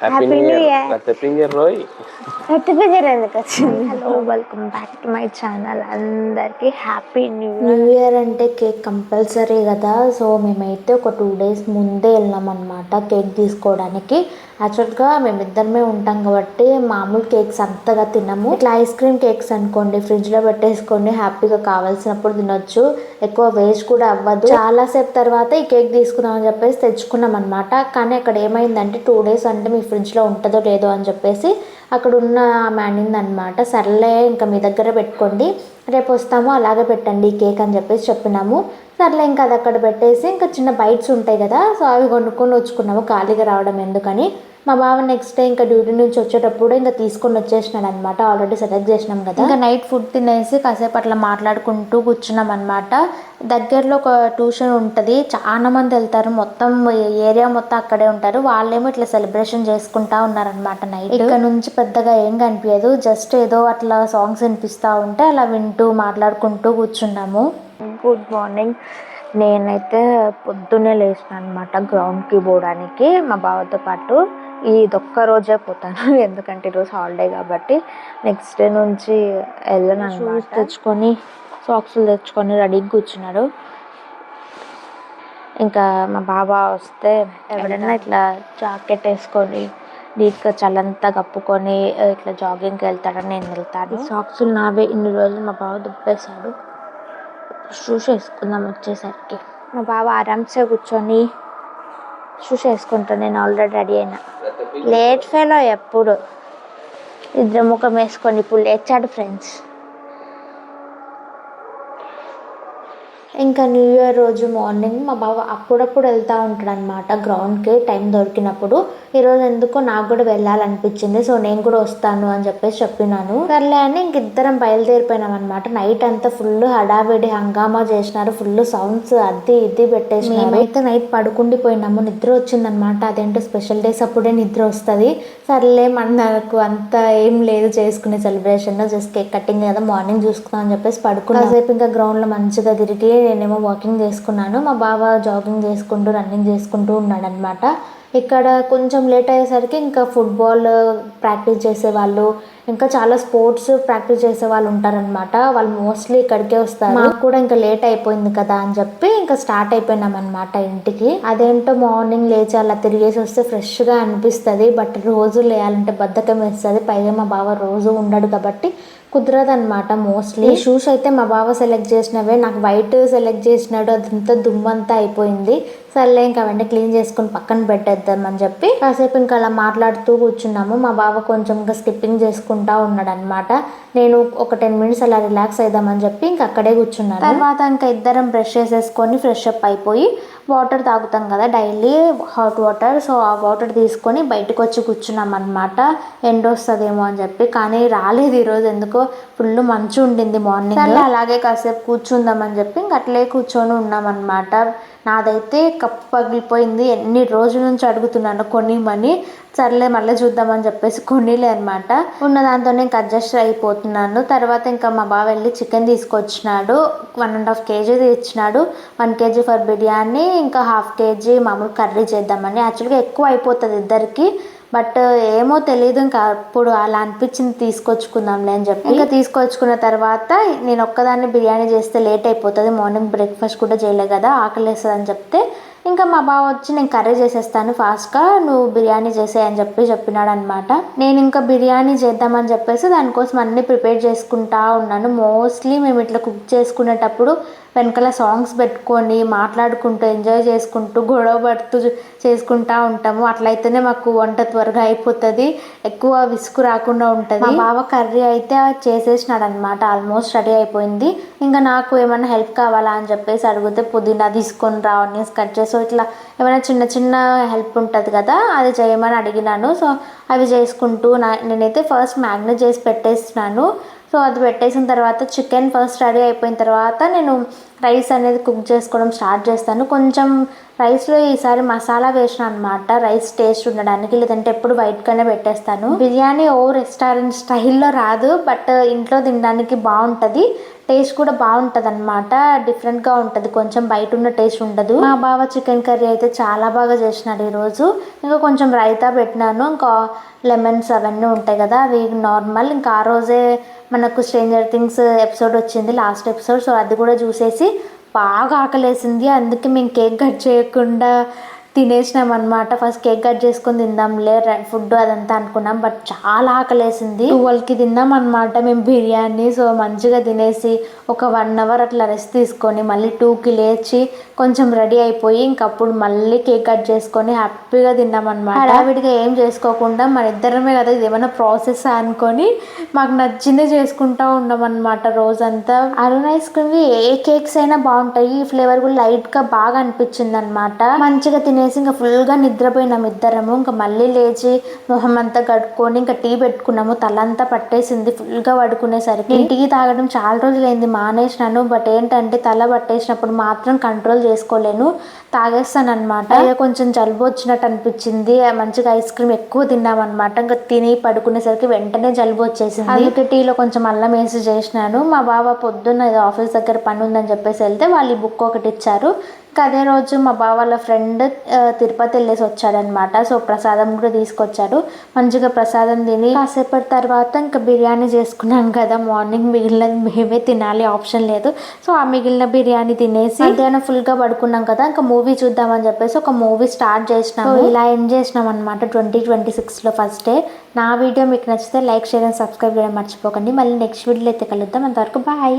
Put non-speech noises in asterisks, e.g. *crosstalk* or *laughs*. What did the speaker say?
Happy new year happy new year రోయ్ certificate ఎందుకు వచ్చింది? Hello welcome back to my channel అందరికి happy new new year అంటే cake compulsory కదా. So మేమైతే ఒక టూ డేస్ ముందే వెళ్ళాం అనమాట కేక్ తీసుకోవడానికి. యాక్చువల్గా మేమిద్దరమే ఉంటాం కాబట్టి మామూలు కేక్స్ అంతగా తినము. ఇట్లా ఐస్ క్రీమ్ కేక్స్ అనుకోండి ఫ్రిడ్జ్లో పెట్టేసుకొని హ్యాపీగా కావాల్సినప్పుడు తినొచ్చు. ఎక్కువ వేస్ట్ కూడా అవ్వదు. చాలాసేపు తర్వాత ఈ కేక్ తీసుకుందాం అని చెప్పేసి తెచ్చుకున్నాం అనమాట కానీ అక్కడ ఏమైందంటే టూ డేస్ అంటే మీ ఫ్రిడ్జ్లో ఉంటుందో లేదో అని చెప్పేసి అక్కడ ఉన్న ఆమె అనిందనమాట సర్లే ఇంకా మీ దగ్గర పెట్టుకోండి. రేపు వస్తాము అలాగే పెట్టండి ఈ కేక్ అని చెప్పేసి చెప్పినాము. సర్లే ఇంకా అది అక్కడ పెట్టేసి ఇంకా చిన్న బైట్స్ ఉంటాయి కదా సో అవి కొనుక్కొని వచ్చుకున్నాము. ఖాళీగా రావడం ఎందుకని. మా బావ నెక్స్ట్ డే ఇంకా డ్యూటీ నుంచి వచ్చేటప్పుడు ఇంకా తీసుకొని వచ్చేసినాడు అనమాట ఆల్రెడీ సెలెక్ట్ చేసినాం కదా. ఇంకా నైట్ ఫుడ్ తినేసి కాసేపు అట్లా మాట్లాడుకుంటూ కూర్చున్నాం అనమాట దగ్గరలో ఒక ట్యూషన్ ఉంటుంది. చాలా మంది వెళ్తారు. మొత్తం ఏరియా మొత్తం అక్కడే ఉంటారు. వాళ్ళేమో ఇట్లా సెలబ్రేషన్ చేసుకుంటా ఉన్నారనమాట నైట్ ఇక్కడ నుంచి పెద్దగా ఏం కనిపించదు. జస్ట్ ఏదో అట్లా సాంగ్స్ వినిపిస్తూ ఉంటే అలా వింటూ మాట్లాడుకుంటూ కూర్చున్నాము. గుడ్ మార్నింగ్ నేనైతే పొద్దున్నే లేచిన అనమాట గ్రౌండ్కి పోవడానికి మా బావతో పాటు. ఇదొక్క రోజే పోతాను *laughs* ఎందుకంటే ఈరోజు హాలిడే కాబట్టి. నెక్స్ట్ డే నుంచి వెళ్ళను షూస్ తెచ్చుకొని సాక్స్లు తెచ్చుకొని రెడీగా కూర్చున్నాడు. ఇంకా మా బాబా వస్తే ఎవరైనా ఇట్లా జాకెట్ వేసుకొని నీట్గా చల్లంతా కప్పుకొని ఇట్లా జాగింగ్కి వెళ్తాడని నేను వెళ్తాను. సాక్స్లు నావే ఇన్ని రోజులు మా బావ దుబ్బేశాడు. షూస్ వేసుకుందాం వచ్చేసరికి. మా బావ ఆరామ్సే కూర్చొని షూస్ వేసుకుంటాను నేను ఆల్రెడీ రెడీ అయినా. లేట్ ఫెయిల్ ఎప్పుడు. ఇద్దరు ముఖం వేసుకొని ఇప్పుడు లేచాడు ఫ్రెండ్స్ ఇంకా న్యూ ఇయర్ రోజు మార్నింగ్ మా బావ అప్పుడప్పుడు వెళ్తూ ఉంటాడు అనమాట గ్రౌండ్కి టైం దొరికినప్పుడు. ఈరోజు ఎందుకో నాకు కూడా వెళ్ళాలనిపించింది సో నేను కూడా వస్తాను అని చెప్పేసి చెప్పినాను. సర్లే అని ఇంక ఇద్దరం బయలుదేరిపోయినాం అనమాట నైట్ అంతా ఫుల్ హడావిడి హంగామా చేసినారు. ఫుల్ సౌండ్స్ అది ఇది పెట్టేసి మేమైతే నైట్ పడుకుండిపోయినాము. నిద్ర వచ్చిందనమాట అదేంటో స్పెషల్ డేస్ అప్పుడే నిద్ర వస్తుంది. సర్లే మనకు అంత ఏం లేదు చేసుకునే సెలబ్రేషన్ జస్ట్ కేక్ కటింగ్ కదా మార్నింగ్ చూసుకుందాం అని చెప్పేసి పడుకున్నా. కాసేపు ఇంకా గ్రౌండ్లో మంచిగా తిరిగి నేనేమో వాకింగ్ చేసుకున్నాను. మా బావ జాగింగ్ చేసుకుంటూ రన్నింగ్ చేసుకుంటూ ఉన్నాడనమాట ఇక్కడ కొంచెం లేట్ అయ్యేసరికి ఇంకా ఫుట్బాల్ ప్రాక్టీస్ చేసేవాళ్ళు ఇంకా చాలా స్పోర్ట్స్ ప్రాక్టీస్ చేసే వాళ్ళు ఉంటారనమాట వాళ్ళు మోస్ట్లీ ఇక్కడికే వస్తారు. మాకు కూడా ఇంకా లేట్ అయిపోయింది కదా అని చెప్పి ఇంకా స్టార్ట్ అయిపోయినాం అనమాట ఇంటికి. అదేంటో మార్నింగ్ లేచి అలా తిరిగేసి వస్తే ఫ్రెష్గా అనిపిస్తుంది. బట్ రోజు లేయాలంటే బద్ధకం వేస్తుంది. పైగా మా బావ రోజు ఉండడు కాబట్టి కుదరదు అనమాట మోస్ట్లీ షూస్ అయితే మా బావ సెలెక్ట్ చేసినవే. నాకు వైట్ సెలెక్ట్ చేసినాడు. అదంతా దుమ్మంతా అయిపోయింది. సర్లే ఇంకా అవన్నీ క్లీన్ చేసుకుని పక్కన పెట్టేద్దామని చెప్పి కాసేపు ఇంకా అలా మాట్లాడుతూ కూర్చున్నాము. మా బావ కొంచెం ఇంకా స్కిప్పింగ్ చేసుకుంటా ఉన్నాడు అనమాట నేను ఒక టెన్ మినిట్స్ అలా రిలాక్స్ అయిదామని చెప్పి ఇంకా అక్కడే కూర్చున్నాను. తర్వాత ఇంకా ఇద్దరం బ్రష్ చేసేసుకొని ఫ్రెష్ అప్ అయిపోయి వాటర్ తాగుతాం కదా డైలీ హాట్ వాటర్ సో ఆ వాటర్ తీసుకొని బయటకు వచ్చి కూర్చున్నాం అనమాట ఎండ వస్తుందేమో అని చెప్పి. కానీ రాలేదు ఈరోజు ఎందుకో? ఫుల్ మంచు ఉండింది మార్నింగ్. అలాగే కాసేపు కూర్చుందామని చెప్పి ఇంక అట్లే కూర్చొని ఉన్నామన్నమాట. నాదైతే కప్పు పగిలిపోయింది. ఎన్ని రోజుల నుంచి అడుగుతున్నాను కొనిమని. సర్లే మళ్ళీ చూద్దామని చెప్పేసి కొనిలే అనమాట ఉన్న దాంతో ఇంకా అడ్జస్ట్ అయిపోతున్నాను. తర్వాత ఇంకా మా బావ వెళ్ళి చికెన్ తీసుకొచ్చినాడు. వన్ అండ్ హాఫ్ కేజీ తెచ్చినాడు. వన్ కేజీ ఫర్ బిర్యానీ ఇంకా హాఫ్ కేజీ మామూలు కర్రీ చేద్దామని. యాక్చువల్గా ఎక్కువ అయిపోతుంది ఇద్దరికి. బట్ ఏమో తెలియదు ఇంకా అప్పుడు అలా అనిపించింది తీసుకొచ్చుకుందాంలే అని చెప్పి. ఇంకా తీసుకొచ్చుకున్న తర్వాత నేను ఒక్కదాన్ని బిర్యానీ చేస్తే లేట్ అయిపోతుంది. మార్నింగ్ బ్రేక్ఫాస్ట్ కూడా చేయలే కదా ఆకలి అని చెప్తే ఇంకా మా బావ వచ్చి నేను కర్రీ చేసేస్తాను ఫాస్ట్గా నువ్వు బిర్యానీ చేసే అని చెప్పి చెప్పినాడు అనమాట నేను ఇంకా బిర్యానీ చేద్దామని చెప్పేసి దానికోసం అన్నీ ప్రిపేర్ చేసుకుంటా ఉన్నాను. మోస్ట్లీ మేము ఇట్లా కుక్ చేసుకునేటప్పుడు వెనకాల సాంగ్స్ పెట్టుకొని మాట్లాడుకుంటూ ఎంజాయ్ చేసుకుంటూ గొడవ పడుతూ చేసుకుంటా ఉంటాము. అట్లయితేనే మాకు వంట త్వరగా అయిపోతుంది. ఎక్కువ విసుగు రాకుండా ఉంటుంది. మా బావ కర్రీ అయితే చేసేసినాడు అనమాట ఆల్మోస్ట్ రెడీ అయిపోయింది. ఇంకా నాకు ఏమైనా హెల్ప్ కావాలా అని చెప్పేసి అడిగితే పుదీనా తీసుకొని రా కట్ చేసి ఇట్లా ఏమైనా చిన్న చిన్న హెల్ప్ ఉంటుంది కదా అది చేయమని అడిగినాను. సో అవి చేసుకుంటూ నా నేనైతే ఫస్ట్ మ్యాగ్నెట్ చేసి పెట్టేసినాను సో అది పెట్టేసిన తర్వాత చికెన్ ఫస్ట్ రెడీ అయిపోయిన తర్వాత నేను రైస్ అనేది కుక్ చేసుకోవడం స్టార్ట్ చేస్తాను. కొంచెం రైస్లో ఈసారి మసాలా వేసిన అనమాట రైస్ టేస్ట్ ఉండడానికి లేదంటే ఎప్పుడు వైట్గానే పెట్టేస్తాను. బిర్యానీ ఓ రెస్టారెంట్ స్టైల్లో రాదు బట్ ఇంట్లో తినడానికి బాగుంటుంది. టేస్ట్ కూడా బాగుంటుంది అనమాట డిఫరెంట్గా ఉంటుంది. కొంచెం బయట ఉన్న టేస్ట్ ఉండదు. మా బావ చికెన్ కర్రీ అయితే చాలా బాగా చేసినాడు ఈరోజు. ఇంకా కొంచెం రైతా పెట్టినాను. ఇంకా లెమన్స్ అవన్నీ ఉంటాయి కదా అవి నార్మల్ ఇంకా ఆ రోజే మనకు స్ట్రేంజర్ థింగ్స్ ఎపిసోడ్ వచ్చింది లాస్ట్ ఎపిసోడ్ సో అది కూడా చూసేసి బాగా ఆకలేసింది. అందుకే మేము కేక్ కట్ చేయకుండా తినేసినాం అనమాట ఫస్ట్ కేక్ కట్ చేసుకొని తిందాంలే ఫుడ్ అదంతా అనుకున్నాం. బట్ చాలా ఆకలేసింది. ట్వెల్వ్కి తిన్నాం అనమాట మేము బిర్యానీ సో మంచిగా తినేసి ఒక వన్ అవర్ అట్లా రెస్ట్ తీసుకొని మళ్ళీ టూకి లేచి కొంచెం రెడీ అయిపోయి ఇంకప్పుడు మళ్ళీ కేక్ కట్ చేసుకొని హ్యాపీగా తిన్నాం అనమాట హడావిడిగా ఏం చేసుకోకుండా మన ఇద్దరమే కదా ఇది ఏమైనా ప్రాసెస్ అనుకొని మాకు నచ్చింది చేసుకుంటా ఉన్నాం అనమాట రోజంతా. అరుణ్ ఐస్ క్రీమ్ ఏ కేక్స్ అయినా బాగుంటాయి. ఈ ఫ్లేవర్ కూడా లైట్గా బాగా అనిపించింది అనమాట మంచిగా తినేసి ఇంకా ఫుల్గా ఇద్దరము. ఇంకా మళ్ళీ లేచి మొహం అంతా కడుక్కొని ఇంకా టీ పెట్టుకున్నాము. తలంతా పట్టేసింది ఫుల్గా పడుకునేసరికి. నేను టీ తాగడం చాలా రోజులైంది మానేసినాను. బట్ ఏంటంటే తల పట్టేసినప్పుడు మాత్రం కంట్రోల్ చేసుకోలేను. తాగేస్తాను అనమాట కొంచెం జలుబు వచ్చినట్టు అనిపించింది. మంచిగా ఐస్ క్రీమ్ ఎక్కువ తిన్నాం అనమాట ఇంకా తిని పడుకునేసరికి వెంటనే జలుబు వచ్చేసింది. అందుకే టీలో కొంచెం అల్లం వేసి చేసినాను. మా బావ పొద్దున్న ఆఫీస్ దగ్గర పని ఉందని చెప్పేసి వెళ్తే వాళ్ళు ఈ బుక్ ఒకటి ఇచ్చారు. ఇంకా అదే రోజు మా బావ వాళ్ళ ఫ్రెండ్ తిరుపతి వెళ్ళేసి వచ్చాడనమాట. సో ప్రసాదం కూడా తీసుకొచ్చాడు. మంచిగా ప్రసాదం తిని కాసేపటి తర్వాత ఇంకా బిర్యానీ చేసుకున్నాం కదా. మార్నింగ్ మిగిలినది మేమే తినాలి ఆప్షన్ లేదు. సో ఆ మిగిలిన బిర్యానీ తినేసి మధ్యాహ్నం ఫుల్గా పడుకున్నాం కదా. ఇంకా మూవీ చూద్దామని చెప్పేసి ఒక మూవీ స్టార్ట్ చేసినాం సో ఇలా ఎండ్ చేసినాం అనమాట ట్వంటీ ట్వంటీ సిక్స్లో ఫస్ట్ డే. నా వీడియో మీకు నచ్చితే లైక్ షేర్ అండ్ సబ్స్క్రైబ్ చేయడం మర్చిపోకండి. మళ్ళీ నెక్స్ట్ వీడియోలో అయితే కలుద్దాం. అంతవరకు బాయ్.